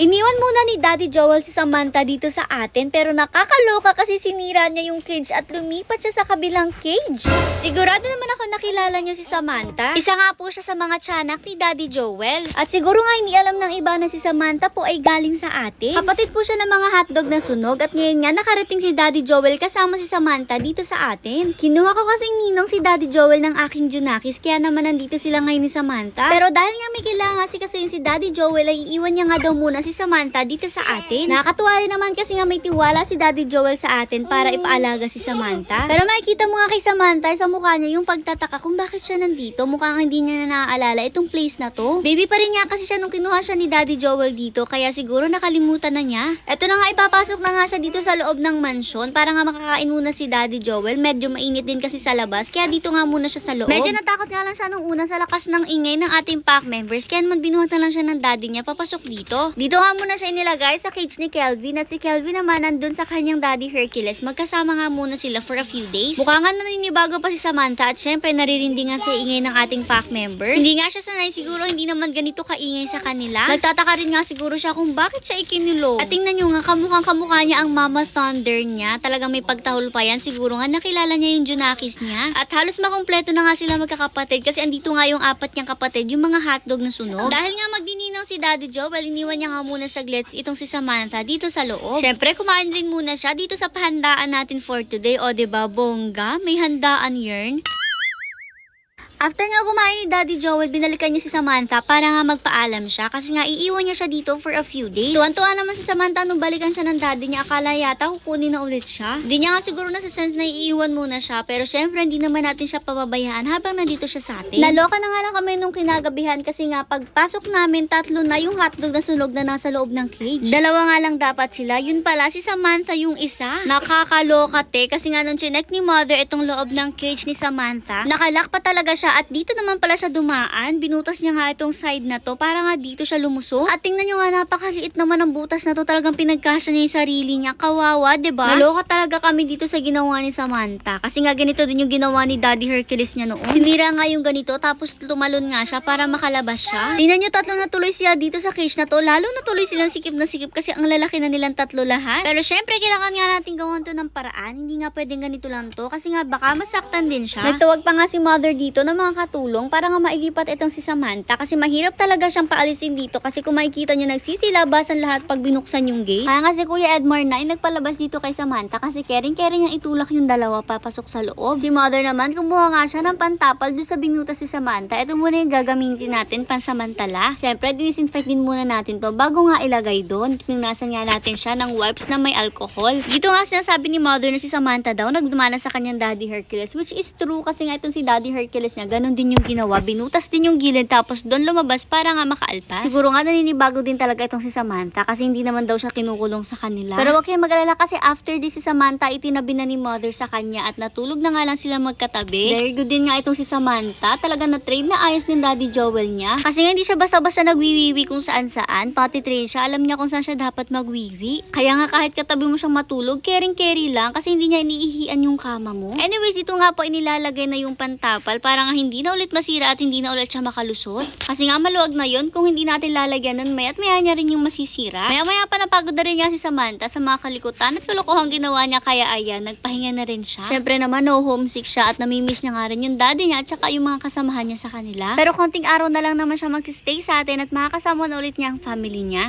Iniwan muna ni Daddy Joel si Samantha dito sa atin pero nakakaloka kasi sinira niya yung cage at lumipat siya sa kabilang cage. Sigurado naman ako nakilala niyo si Samantha. Isa nga po siya sa mga tiyanak ni Daddy Joel. At siguro nga hindi alam ng iba na si Samantha po ay galing sa atin. Kapatid po siya ng mga hotdog na sunog at ngayon nga nakarating si Daddy Joel kasama si Samantha dito sa atin. Kinuha ko kasing ninong si Daddy Joel ng aking Junakis kaya naman nandito sila ngayon ni Samantha. Pero dahil nga may kailangan kasi kasi si Daddy Joel ay iiwan niya nga daw muna si Samantha dito sa atin. Nakakatuwa rin naman kasi nga may tiwala si Daddy Joel sa atin para ipaalaga si Samantha. Pero makikita mo nga kay Samantha sa mukha niya yung pagtataka kung bakit siya nandito. Mukhang hindi niya na naaalala itong place na to. Baby pa rin nga kasi siya nung kinuha siya ni Daddy Joel dito kaya siguro nakalimutan na niya. Eto na nga ipapasok na nga siya dito sa loob ng mansyon para nga makakain muna si Daddy Joel. Medyo mainit din kasi sa labas kaya dito nga muna siya sa loob. Medyo natakot nga lang siya nung una sa lakas ng ingay ng ating pack members kaya naman binuhat na lang siya ng daddy niya papasok dito. Dito nga muna siya inilagay sa cage ni Kelvin at si Kelvin naman nandun sa kanyang daddy Hercules. Magkasama nga muna sila for a few days. Mukha nga naninibago pa si Samantha at syempre naririndi nga sa ingay ng ating pack members. Hindi nga siya sanay siguro hindi naman ganito kaingay sa kanila. Nagtataka rin nga siguro siya kung bakit siya ikinulong. At tingnan nyo nga kamukhang kamukha niya ang Mama Thunder niya. Talagang may pagtahol pa yan. Siguro nga nakilala niya yung Junakis niya. At halos makumpleto na nga sila magkakapatid kasi andito nga yung apat niyang kapatid, yung mga hotdog na sunog. Dahil nga magdininang si Daddy Joel, iniwan niya nga muna saglit itong si Samantha dito sa loob. Syempre, kumain rin muna siya dito sa pahandaan natin for today. O, ba bongga? May handaan yarn. After nga kumain ni Daddy Joel, binalikan niya si Samantha para nga magpaalam siya kasi nga iiwan niya siya dito for a few days. Tuwan-tuwa naman si Samantha nung balikan siya ng daddy niya. Akala yata kukunin na ulit siya. Hindi niya nga siguro nasa sense na iiwan muna siya pero syempre hindi naman natin siya pababayaan habang nandito siya sa atin. Naloka na nga lang kami nung kinagabihan kasi nga pagpasok namin tatlo na yung hotdog na sunog na nasa loob ng cage. Dalawa nga lang dapat sila. Yun pala si Samantha yung isa. Nakakaloka te kasi nga nung chinek ni mother itong loob ng cage ni Samantha. Nakalak pa talaga siya at dito naman pala siya dumaan. Binutas niya nga itong side na to para nga dito siya lumusong. At tingnan nyo nga napakaliit naman ng butas na to. Talagang pinagkasya niya yung sarili niya. Kawawa, ba? Naloka talaga kami dito sa ginawa ni Samantha. Kasi nga ganito din yung ginawa ni Daddy Hercules niya noon. Sinira nga yung ganito tapos tumalon nga siya para makalabas siya. Tingnan nyo tatlo na tuloy siya dito sa cage na to. Lalo na tuloy silang sikip na sikip kasi ang lalaki na nilang tatlo lahat. Pero syempre kailangan nga natin gawan to ng paraan. Hindi nga pwedeng ganito lang to kasi nga baka masaktan din siya. Nagtawag pa nga si mother dito ng mga katulong para nga maigipat itong si Samantha kasi mahirap talaga siyang paalisin dito kasi kung makikita nyo nagsisilabasan lahat pag binuksan yung gate. Kaya nga si Kuya Edmar na ay nagpalabas dito kay Samantha kasi kering-kering niyang itulak yung dalawa papasok sa loob. Si mother naman kumuha nga siya ng pantapal doon sa binutas si Samantha. Ito muna yung gagamitin natin pansamantala. Siyempre, dinisinfect din muna natin to bago nga ilagay doon. Pinunasan nga natin siya ng wipes na may alcohol. Dito nga sinasabi ni mother na si Samantha daw nagdumana sa kanyang daddy Hercules which is true kasi nga itong si daddy Hercules niya ganun din yung ginawa. Binutas din yung gilid tapos doon lumabas para nga makaalpas. Siguro nga naninibago din talaga itong si Samantha kasi hindi naman daw siya kinukulong sa kanila. Pero wag kayong mag-alala kasi after this si Samantha itinabi na ni mother sa kanya at natulog na nga lang sila magkatabi. Very good din nga itong si Samantha. Talaga na-train na ayos ni Daddy Joel niya. Kasi nga hindi siya basta-basta nagwiwiwi kung saan-saan. Pati train siya. Alam niya kung saan siya dapat magwiwi. Kaya nga kahit katabi mo siyang matulog, caring-carry lang kasi hindi niya iniihian yung kama mo. Anyways, ito nga po inilalagay na yung pantapal para nga hindi na ulit masira at hindi na ulit siya makalusot. Kasi nga maluwag na yun kung hindi natin lalagyan nun may at maya niya rin yung masisira. Maya-maya pa napagod na rin niya si Samantha sa mga kalikutan at kalokohang ginawa niya kaya ayan, nagpahinga na rin siya. Syempre naman, no homesick siya at namimiss niya nga rin yung daddy niya at saka yung mga kasamahan niya sa kanila. Pero konting araw na lang naman siya mag-stay sa atin at makakasama na ulit niya ang family niya.